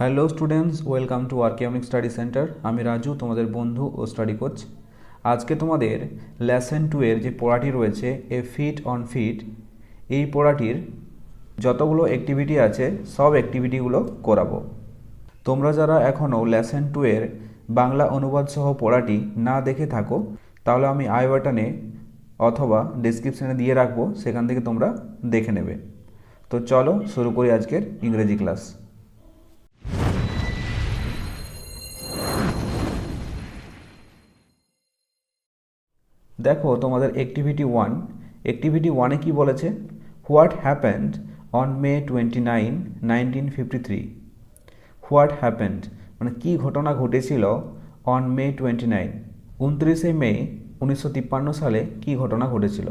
Hello students welcome to আর্কিয়মিক study centre আমি রাজু, তোমাদের বন্ধু ও স্টাডি কোচ আজকে তোমাদের লেসন টু এর যে পড়াটি রয়েছে এ ফিট অন ফিট এই পড়াটির যতগুলো অ্যাক্টিভিটি আছে, সব অ্যাক্টিভিটিগুলো করাবো। তোমরা যারা এখনও লেসন টু এর বাংলা অনুবাদ সহ পড়াটি না দেখে থাকো, তাহলে আমি আই বাটনে অথবা ডিসক্রিপশানে দিয়ে রাখব, সেখান থেকে তোমরা দেখে নেবে। তো চলো শুরু করি আজকের ইংরেজি ক্লাস দেখো তোমাদের অ্যাক্টিভিটি ওয়ান অ্যাক্টিভিটি ওয়ানে কি বলেছে? What happened on May twenty nine nineteen fifty three what happened মানে কী ঘটনা ঘটেছিল অন মে টোয়েন্টি নাইন উনত্রিশে মে উনিশশো তিপ্পান্ন সালে কী ঘটনা ঘটেছিল?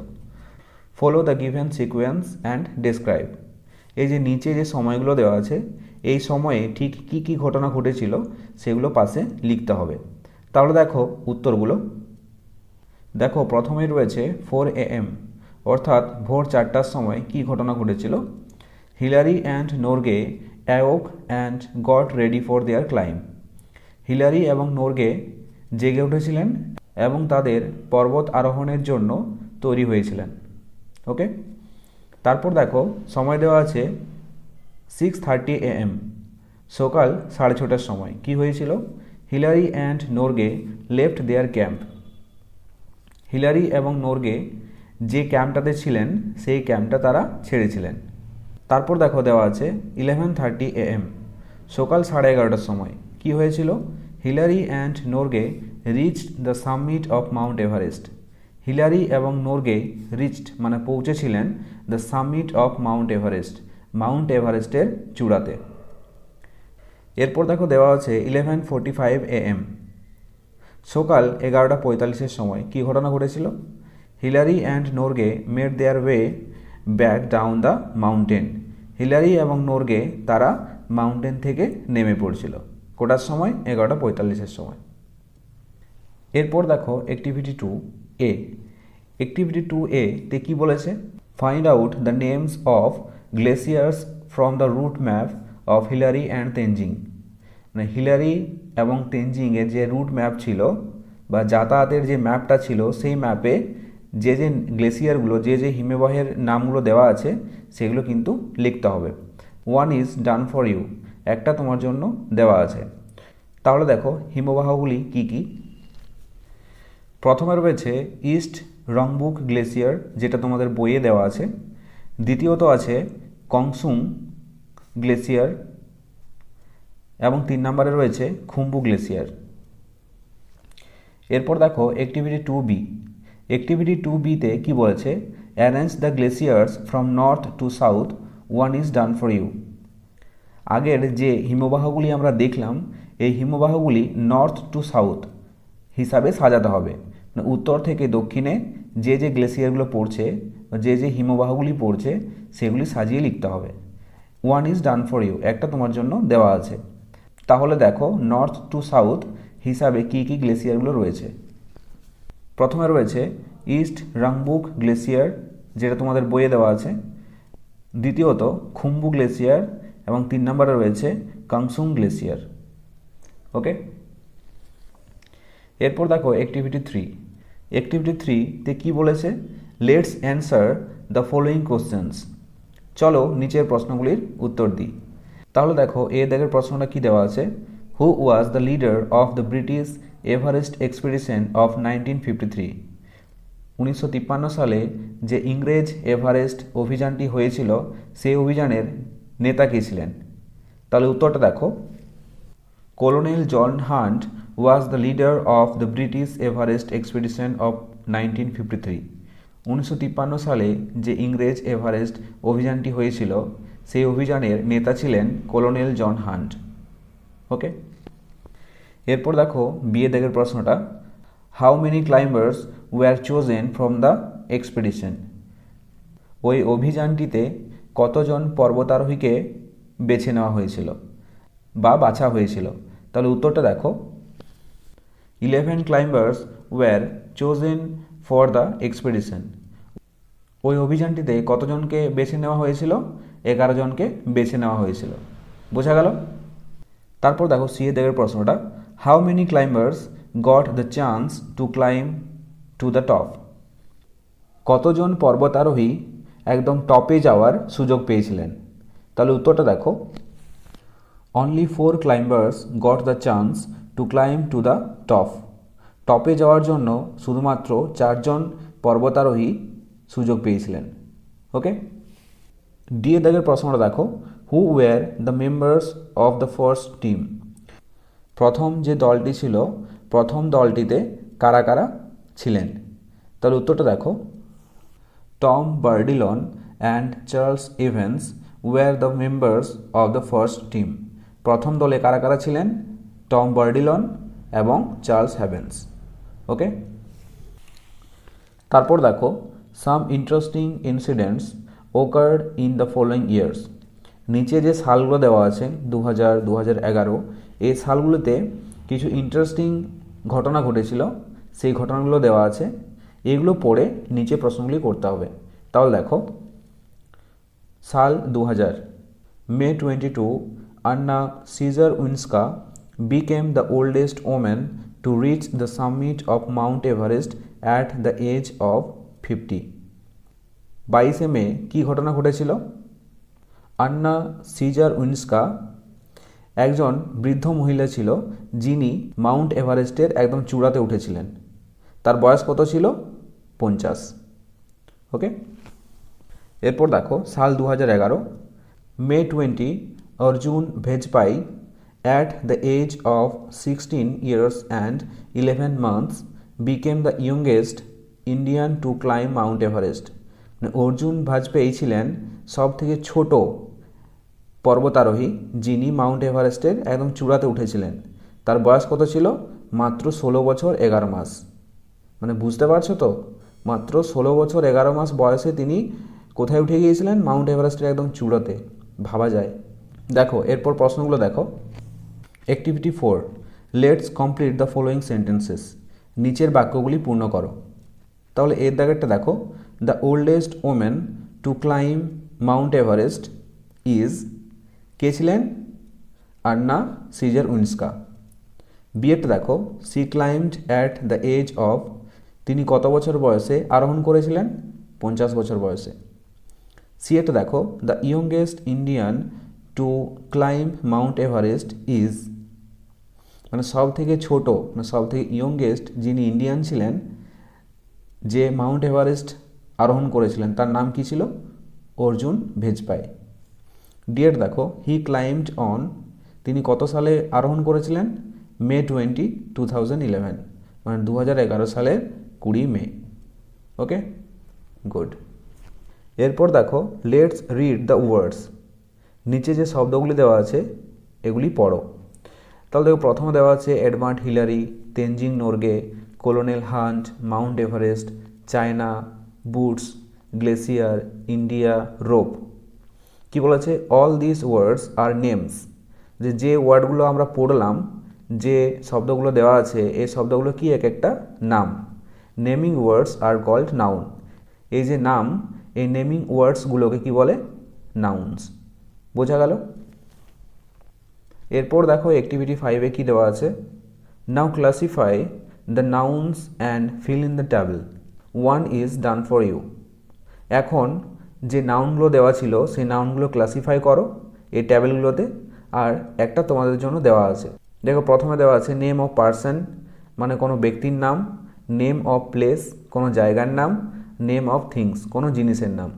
Follow the given sequence and describe এই যে নিচে যে সময়গুলো দেওয়া আছে, এই সময়ে ঠিক কী কী ঘটনা ঘটেছিল, সেগুলো পাশে লিখতে হবে। তাহলে দেখো উত্তরগুলো দেখো প্রথমেই রয়েছে ফোর এ এম অর্থাৎ ভোর চারটার সময় কী ঘটনা ঘটেছিল? Hillary and Norgay awoke and got ready for their climb. Hillary এবং নোরগে জেগে উঠেছিলেন এবং তাদের পর্বত আরোহণের জন্য তৈরি হয়েছিলেন। ওকে? তারপর দেখো, সময় দেওয়া আছে সিক্স থার্টি এ এম সকাল সাড়ে ছটার সময়। কি হয়েছিল? Hillary and Norgay left their camp. Hillary এবং নোরগে যে ক্যাম্পটাতে ছিলেন, সেই ক্যাম্পটা তারা ছেড়েছিলেন। তারপর দেখো দেওয়া আছে ইলেভেন থার্টি এ এম সকাল সাড়ে এগারোটার সময়। কি হয়েছিল? Hillary and Norgay reached the summit of Mount Everest. Hillary এবং নোরগে রিচড মানে পৌঁছেছিলেন the summit of Mount Everest, Mount এভারেস্টের চূড়াতে। এরপর দেখো দেওয়া আছে eleven forty five A M সকাল এগারোটা পঁয়তাল্লিশের সময় কী ঘটনা ঘটেছিল? Hillary and Norgay made their way back down the mountain Hillary এবং নোরগে তারা মাউন্টেন থেকে নেমে পড়ছিল। কোটার সময়? এগারোটা পঁয়তাল্লিশের সময়। এরপর দেখো activity two A activity two A তে কী বলেছে? Find out the names of glaciers from the route map of Hillary and Tenzing মানে হিলারি এবং তেনজিংয়ের যে রুট ম্যাপ ছিল বা যাতায়াতের যে ম্যাপটা ছিল, সেই ম্যাপে যে যে গ্লেসিয়ারগুলো, যে যে হিমবাহের নামগুলো দেওয়া আছে, সেগুলো কিন্তু লিখতে হবে। One is done for you একটা তোমার জন্য দেওয়া আছে। তাহলে দেখো, হিমবাহগুলি কি কি? প্রথমে রয়েছে ইস্ট রংবুক গ্লেসিয়ার যেটা তোমাদের বইয়ে দেওয়া আছে। দ্বিতীয়ত আছে কংসুং গ্লেসিয়ার এবং তিন নম্বরে রয়েছে খুম্বু গ্লেসিয়ার। এরপর দেখো activity two B activity two বিতে কী বলেছে? Arrange the glaciers from north to south one is done for you আগের যে হিমবাহগুলি আমরা দেখলাম, এই হিমবাহগুলি নর্থ টু সাউথ হিসাবে সাজাতে হবে। উত্তর থেকে দক্ষিণে যে যে গ্লেসিয়ারগুলো পড়ছে, যে যে হিমবাহগুলি পড়ছে, সেগুলি সাজিয়ে লিখতে হবে। One is done for you একটা তোমার জন্য দেওয়া আছে। তাহলে দেখো নর্থ টু সাউথ হিসাবে কী কী গ্লেসিয়ারগুলো রয়েছে? প্রথমে রয়েছে ইস্ট রাংবুক গ্লেসিয়ার যেটা তোমাদের বইয়ে দেওয়া আছে। দ্বিতীয়ত খুম্বু গ্লেসিয়ার এবং তিন নম্বরে রয়েছে কাংসুং গ্লেসিয়ার ওকে এরপর দেখো অ্যাক্টিভিটি থ্রি অ্যাক্টিভিটি থ্রিতে কী বলেছে? Let's answer the following questions চলো নিচের প্রশ্নগুলির উত্তর দিই। তাহলে দেখো এ দেখের প্রশ্নটা কী দেওয়া আছে? Who was the leader of the British Everest expedition of nineteen fifty three উনিশশো তিপ্পান্ন সালে যে ইংরেজ এভারেস্ট অভিযানটি হয়েছিল, সেই অভিযানের নেতা কে ছিলেন? তাহলে উত্তরটা দেখো। Colonel John Hunt was the leader of the British Everest expedition of nineteen fifty three উনিশশো তিপ্পান্ন সালে যে ইংরেজ এভারেস্ট অভিযানটি হয়েছিল সেই অভিযানের নেতা ছিলেন কলোনেল জন হান্ট। ওকে? এরপর দেখো বিয়ে দেখের প্রশ্নটা। How many climbers were chosen from the expedition ওই অভিযানটিতে কতজন পর্বতারোহীকে বেছে নেওয়া হয়েছিল বা বাছা হয়েছিল? তাহলে উত্তরটা দেখো। Eleven climbers were chosen for the expedition ওই অভিযানটিতে কতজনকে বেছে নেওয়া হয়েছিল? এগারো জনকে বেছে নেওয়া হয়েছিল। বোঝা গেল? তারপর দেখো সি এ দেবের প্রশ্নটা। How many climbers got the chance to climb to the top কতজন পর্বতারোহী একদম টপে যাওয়ার সুযোগ পেয়েছিলেন? তাহলে উত্তরটা দেখো। Only four climbers got the chance to climb to the top টপে যাওয়ার জন্য শুধুমাত্র চারজন পর্বতারোহী সুযোগ পেয়েছিলেন। ওকে ডি এর দাগের প্রশ্নটা দেখো। Who were the members of the first team প্রথম যে দলটি ছিল, প্রথম দলটিতে কারা কারা ছিলেন? তাহলে উত্তরটা দেখো। Tom Bourdillon and Charles Evans were the members of the first team প্রথম দলে কারা কারা ছিলেন? টম বার্ডিলন এবং চার্লস হ্যাভেন্স ওকে তারপর দেখো some interesting incidents occurred in the following years নিচে যে সালগুলো দেওয়া আছে দু হাজার দু হাজার এগারো, এই সালগুলোতে কিছু ইন্টারেস্টিং ঘটনা ঘটেছিল। সেই ঘটনাগুলো দেওয়া আছে। এগুলো পড়ে নিচে প্রশ্নগুলি করতে হবে। তাহলে দেখো, সাল দু হাজার May twenty two Anna Czerwinska became the oldest woman to reach the summit of Mount Everest at the age of fifty বাইশে মে কী ঘটনা ঘটেছিল? আন্না সিজার উইন্সকা একজন বৃদ্ধ মহিলা ছিল যিনি মাউন্ট এভারেস্টের একদম চূড়াতে উঠেছিলেন। তার বয়স কত ছিল? পঞ্চাশ। ওকে? এরপর দেখো, সাল দু হাজার এগারো, May twenty, Arjun Vajpai at the age of sixteen years and eleven months became the youngest Indian to climb Mount Everest Arjun Bajpayee ছিলেন সব থেকে ছোট পর্বতারোহী যিনি মাউন্ট এভারেস্টের একদম চূড়াতে উঠেছিলেন। তার বয়স কত ছিল? মাত্র ষোলো বছর এগারো মাস। মানে বুঝতে পারছ তো? মাত্র ষোলো বছর এগারো মাস বয়সে তিনি কোথায় উঠে গিয়েছিলেন? মাউন্ট এভারেস্টের একদম চূড়াতে। ভাবা যায়। দেখো, এরপর প্রশ্নগুলো দেখো। Activity four let's complete the following sentences নিচের বাক্যগুলি পূর্ণ করো। তাহলে এর দাগেরটা দেখো। The oldest woman to climb Mount Everest is কে ছিলেন? Anna Czerwinska. বিয়েটা দেখো she climbed at the age of তিনি কত বছর বয়সে আরোহণ করেছিলেন? পঞ্চাশ বছর বয়সে। সি এটা দেখো the youngest Indian to climb Mount Everest is মানে সব থেকে ছোটো মানে সব থেকে ইয়ংগেস্ট যিনি ইন্ডিয়ান ছিলেন, যে মাউন্ট এভারেস্ট আরোহণ করেছিলেন। তার নাম কি ছিল? অর্জুন ভেজপাই। ডিয়েট দেখো হি ক্লাইম্বড অন তিনি কত সালে আরোহণ করেছিলেন? May twenty two thousand eleven মানে দু হাজার এগারো সালের কুড়ি মে। ওকে গুড এরপর দেখো লেটস রিড দ্য ওয়ার্ডস নিচে যে শব্দগুলি দেওয়া আছে, এগুলি পড়ো। তাহলে দেখো, প্রথমে দেওয়া আছে Edmund Hillary Tenzing Norgay colonel Hunt Mount Everest China boots glacier India rope কি বলেছে? All this words are names যে যে ওয়ার্ডগুলো আমরা পড়লাম, যে শব্দগুলো দেওয়া আছে, এই শব্দগুলো কি এক একটা? নাম। Naming words are called noun এই যে নাম, এই নেমিং ওয়ার্ডসগুলোকে কি বলে? নাউন্স বোঝা গেল? এরপর দেখো অ্যাক্টিভিটি ফাইভে কী দেওয়া আছে? Now classify the nouns and fill in the table one is done for you এখন যে নাউনগুলো দেওয়া ছিল, সেই নাউনগুলো ক্লাসিফাই করো এই ট্যাবেলগুলোতে আর একটা তোমাদের জন্য দেওয়া আছে। দেখো, প্রথমে দেওয়া আছে নেম অফ পার্সন মানে কোনো ব্যক্তির নাম নেম অফ প্লেস কোনো জায়গার নাম নেম অফ থিংস কোনো জিনিসের নাম।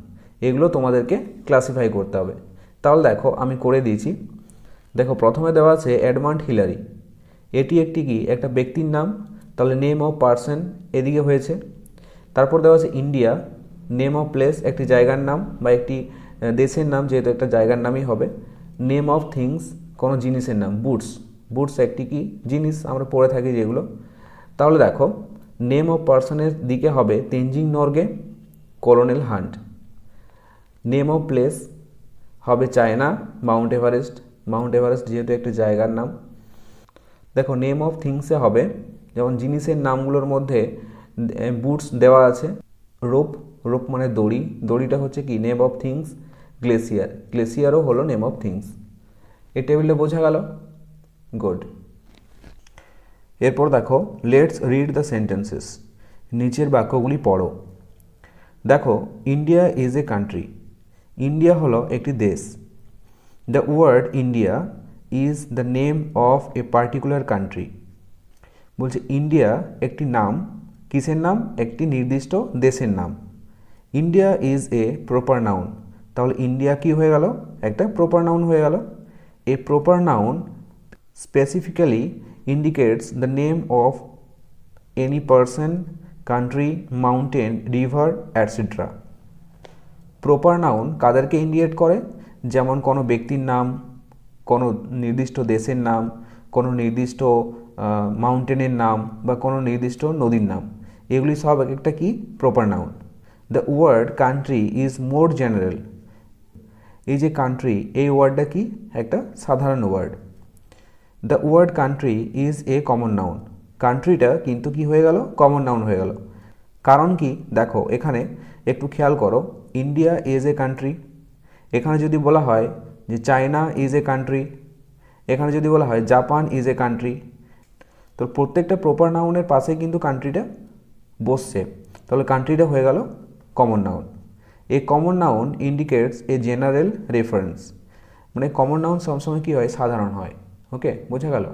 এগুলো তোমাদেরকে ক্লাসিফাই করতে হবে। তাহলে দেখো, আমি করে দিয়েছি। দেখো, প্রথমে দেওয়া আছে অ্যাডমান্ড হিলারি এটি একটি কি? একটা ব্যক্তির নাম, তাহলে নেম অফ পার্সন এদিকে হয়েছে। তারপর দেওয়া আছে ইন্ডিয়া নেম অফ প্লেস একটি জায়গার নাম বা একটি দেশের নাম যেহেতু একটা জায়গার নামই হবে। নেম অফ থিংস কোনো জিনিসের নাম বুটস বুটস একটি কি? জিনিস, আমরা পড়ে থাকি যেগুলো। তাহলে দেখো নেম অফ পার্সনের দিকে হবে Tenzing Norgay colonel Hunt name of place হবে China Mount Everest Mount Everest যেহেতু একটি জায়গার নাম। দেখো নেম অফ থিংসে হবে, যেমন জিনিসের নামগুলোর মধ্যে বুটস দেওয়া আছে। রোপ রোপ মানে দড়ি। দড়িটা হচ্ছে কি? নেম অফ থিংস গ্লেসিয়ার গ্লেসিয়ারও হলো নেম অফ থিংস এই টেবিলে বোঝা গেল? গুড এরপর দেখো লেটস রিড দ্য সেন্টেন্সেস নিচের বাক্যগুলি পড়ো। দেখো India is a country India হলো একটি দেশ। The word India is the name of a particular country বলছে ইন্ডিয়া একটি নাম। কিসের নাম? একটি নির্দিষ্ট দেশের নাম। India is a proper noun. তাহলে ইন্ডিয়া কি হয়ে গেল? একটা প্রপার নাউন হয়ে গেল। A proper noun specifically indicates the name of any person country mountain river etcetera proper noun কাদেরকে ইন্ডিকেট করে? যেমন কোনো ব্যক্তির নাম, কোনো নির্দিষ্ট দেশের নাম, কোনো নির্দিষ্ট মাউন্টেনের নাম বা কোনো নির্দিষ্ট নদীর নাম। এগুলি সব এক একটা কি? Proper noun the word country is more general এই যে কান্ট্রি এই ওয়ার্ডটা কি? একটা সাধারণ word the word country is a common noun কান্ট্রিটা কিন্তু কি হয়ে গেল? কমন নাউন হয়ে গেল। কারণ কি? দেখো, এখানে একটু খেয়াল করো। ইন্ডিয়া ইজ এ কান্ট্রি এখানে যদি বলা হয় যে চায়না ইজ এ কান্ট্রি এখানে যদি বলা হয় জাপান ইজ এ কান্ট্রি তো প্রত্যেকটা প্রপার নাউনের পাশে কিন্তু কান্ট্রিটা বসছে। তাহলে কান্ট্রিটা হয়ে গেল common noun a common noun indicates a general reference মানে কমন নাউন সবসময় কী হয়? সাধারণ হয়। ওকে বোঝা গেল?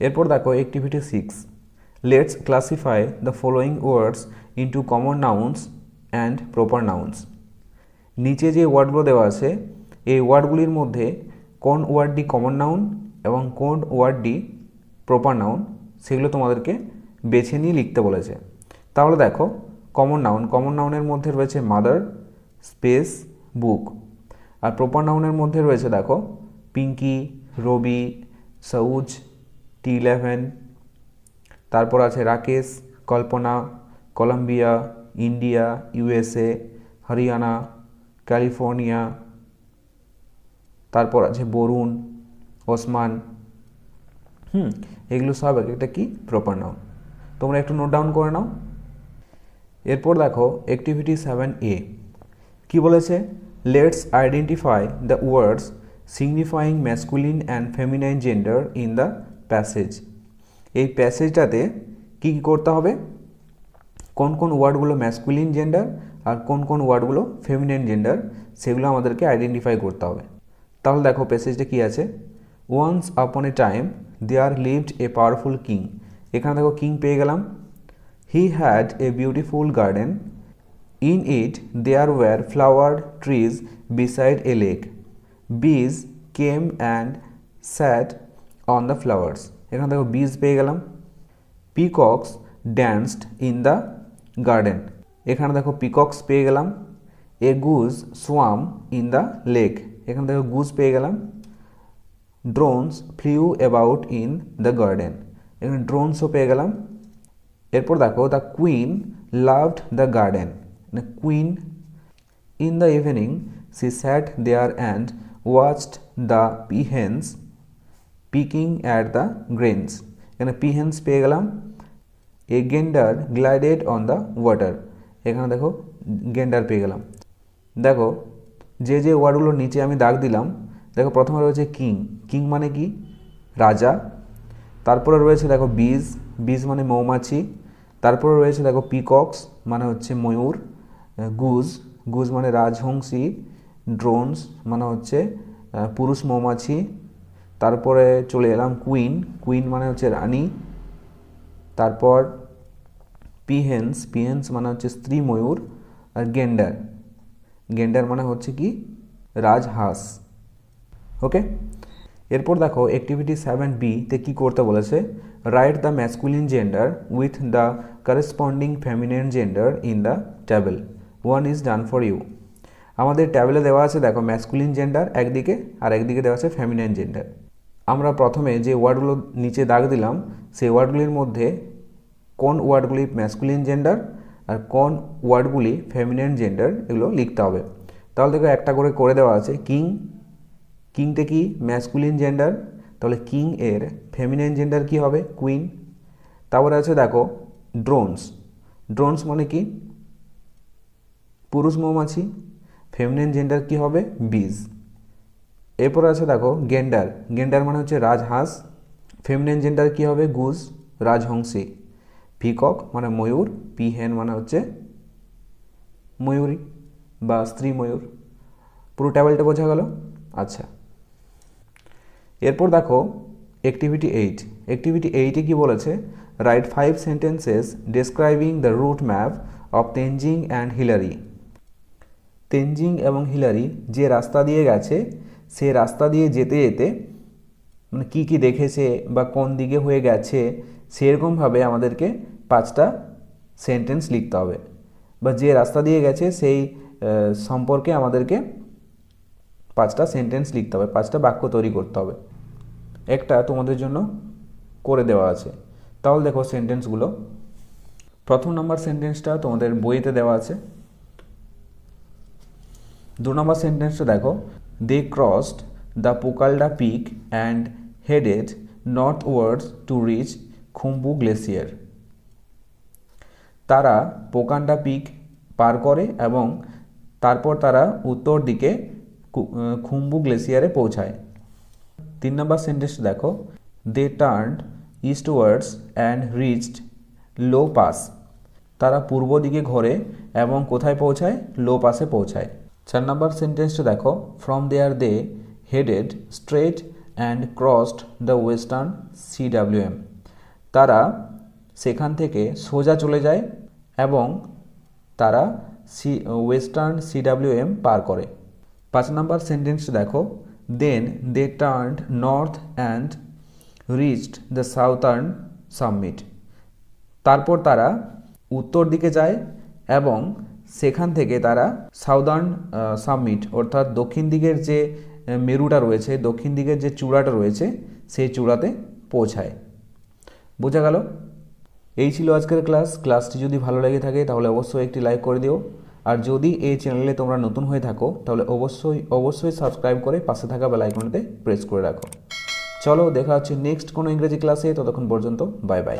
এরপর দেখো activity six let's classify the following words into common nouns and proper nouns নিচে যে ওয়ার্ডগুলো দেওয়া আছে, এই ওয়ার্ডগুলির মধ্যে কোন ওয়ার্ডটি কমন নাউন এবং কোন ওয়ার্ডটি প্রপার নাউন সেগুলো তোমাদেরকে বেছে নিয়ে লিখতে বলেছে। তাহলে দেখো কমন নাউন কমন নাউনের মধ্যে রয়েছে মাদার স্পেস বুক আর প্রপার নাউনের মধ্যে রয়েছে দেখো পিঙ্কি রবি সৌজ টি ইলেভেন তারপর আছে Rakesh Kalpana Columbia India USA Haryana California তারপর আছে বরুণ ওসমান হুম, এগুলো সব এক একটা কি? প্রপার নাউন তোমরা একটু নোট ডাউন করে নাও। এরপর দেখো অ্যাক্টিভিটি সেভেন এ কী বলেছে? Let's identify the words signifying masculine and feminine gender in the passage এই প্যাসেজটাতে কী কী করতে হবে? কোন কোন ওয়ার্ডগুলো ম্যাসকুলিন জেন্ডার আর কোন কোন ওয়ার্ডগুলো ফেমিনাইন জেন্ডার সেগুলো আমাদেরকে আইডেন্টিফাই করতে হবে। তাহলে দেখো প্যাসেজটা কী আছে? Once upon a time there lived a powerful king এখানে দেখো কিং পেয়ে গেলাম। He had a beautiful garden in it there were flower trees beside a lake bees came and sat on the flowers এখানে দেখো bees পেয়ে গেলাম। Peacocks danced in the garden এখানে দেখো পিকক্স পেয়ে গেলাম। A goose swam in the lake এখানে দেখো গুজ পেয়ে গেলাম। Drones flew about in the garden এখানে ড্রোনসও পেয়ে গেলাম। এরপর দেখো the queen loved the garden queen in the evening she sat there and watched the peahens pecking at the grains এখানে পিহেন্স পেয়ে গেলাম। A gander glided on the water এখানে দেখো গেন্ডার পেয়ে গেলাম। দেখো, যে যে ওয়ার্ডগুলোর নিচে আমি দাগ দিলাম, দেখো প্রথমে রয়েছে কিং কিং মানে কি? রাজা। তারপরে রয়েছে দেখো বীজ বীজ মানে মৌমাছি, তারপরে রয়েছে দেখো পিকক্স মানে হচ্ছে ময়ূর গুজ গুজ মানে রাজহংসী ড্রোনস মানে হচ্ছে পুরুষ মৌমাছি, তারপরে চলে এলাম কুইন কুইন মানে হচ্ছে রানী, তারপর পিহেন্স পিহেন্স মানে হচ্ছে স্ত্রী ময়ূর আর গেন্ডার গেন্ডার মানে হচ্ছে কি? রাজহাঁস ওকে এরপর দেখো অ্যাক্টিভিটি সেভেন বিতে কী করতে বলেছে? Write the masculine gender with the corresponding feminine gender in the table one is done for you আমাদের ট্যাবেলে দেওয়া আছে, দেখো ম্যাসকুলিন জেন্ডার একদিকে, আর একদিকে দেওয়া আছে ফেমিনাইন জেন্ডার আমরা প্রথমে যে ওয়ার্ডগুলো নিচে দাগ দিলাম, সেই ওয়ার্ডগুলির মধ্যে কোন ওয়ার্ডগুলি ম্যাসকুলিন জেন্ডার আর কোন ওয়ার্ডগুলি ফেমিনাইন জেন্ডার এগুলো লিখতে হবে। তাহলে দেখো, একটা করে করে দেওয়া আছে কিং কিংটা কি? ম্যাসকুলিন জেন্ডার তাহলে কিং এর ফেমিনাইন জেন্ডার কি হবে? কুইন তারপরে আছে দেখো ড্রোনস ড্রোনস মানে কি? পুরুষ মৌমাছি। ফেমিনাইন জেন্ডার কি হবে? বিজ এরপর আছে দেখো গেন্ডার গেন্ডার মানে হচ্ছে রাজহাঁস। ফেমিনিন জেন্ডার কী হবে? গুজ রাজহংসী। পিকক মানে ময়ূর পিহেন মানে হচ্ছে ময়ূরী বা স্ত্রী ময়ূর। পুরো ট্যাবেলটা বোঝা গেল? আচ্ছা। এরপর দেখো অ্যাক্টিভিটি এইট অ্যাক্টিভিটি এইটে কি বলেছে? Write five sentences describing the route map of Tenzing and Hillary Tenzing এবং হিলারি যে রাস্তা দিয়ে গেছে, সে রাস্তা দিয়ে যেতে যেতে মানে কী কী দেখেছে বা কোন দিকে হয়ে গেছে, সেরকমভাবে আমাদেরকে পাঁচটা সেন্টেন্স লিখতে হবে। বা যে রাস্তা দিয়ে গেছে, সেই সম্পর্কে আমাদেরকে পাঁচটা সেন্টেন্স লিখতে হবে, পাঁচটা বাক্য তৈরি করতে হবে। একটা তোমাদের জন্য করে দেওয়া আছে। তাহলে দেখো সেন্টেন্সগুলো প্রথম নম্বর সেন্টেন্সটা তোমাদের বইতে দেওয়া আছে। দু নম্বর সেন্টেন্সটা দেখো। They crossed the Pokalde peak and headed northwards to reach Khumbu glacier তারা পোকান্ডা পিক পার করে এবং তারপর তারা উত্তর দিকে খুম্বু গ্লেসিয়ারে পৌঁছায়। তিন নম্বর সেন্টেন্স দেখো। They turned eastwards and reached low pass তারা পূর্ব দিকে ঘোরে এবং কোথায় পৌঁছায়? লো পাসে পৌঁছায়। চার নম্বর সেন্টেন্সটা দেখো। From there they headed straight and crossed the western C W M তারা সেখান থেকে সোজা চলে যায় এবং তারা সি ওয়েস্টার্ন সিডাব্লিউএম পার করে। পাঁচ নম্বর সেন্টেন্স দেখো। Then they turned north and reached the southern summit তারপর তারা উত্তর দিকে যায় এবং সেখান থেকে তারা সাউদার্ন সাবমিট অর্থাৎ দক্ষিণ দিকের যে মেরুটা রয়েছে, দক্ষিণ দিকের যে চূড়াটা রয়েছে, সেই চূড়াতে পৌঁছায়। বোঝা গেল? এই ছিল আজকের ক্লাস। ক্লাসটি যদি ভালো লেগে থাকে, তাহলে অবশ্যই একটি লাইক করে দিও। আর যদি এই চ্যানেলে তোমরা নতুন হয়ে থাকো, তাহলে অবশ্যই অবশ্যই সাবস্ক্রাইব করে পাশে থাকা বেল আইকনটিতে প্রেস করে রাখো। চলো, দেখা হচ্ছে নেক্সট কোনো ইংরেজি ক্লাসে ততক্ষণ পর্যন্ত বাই বাই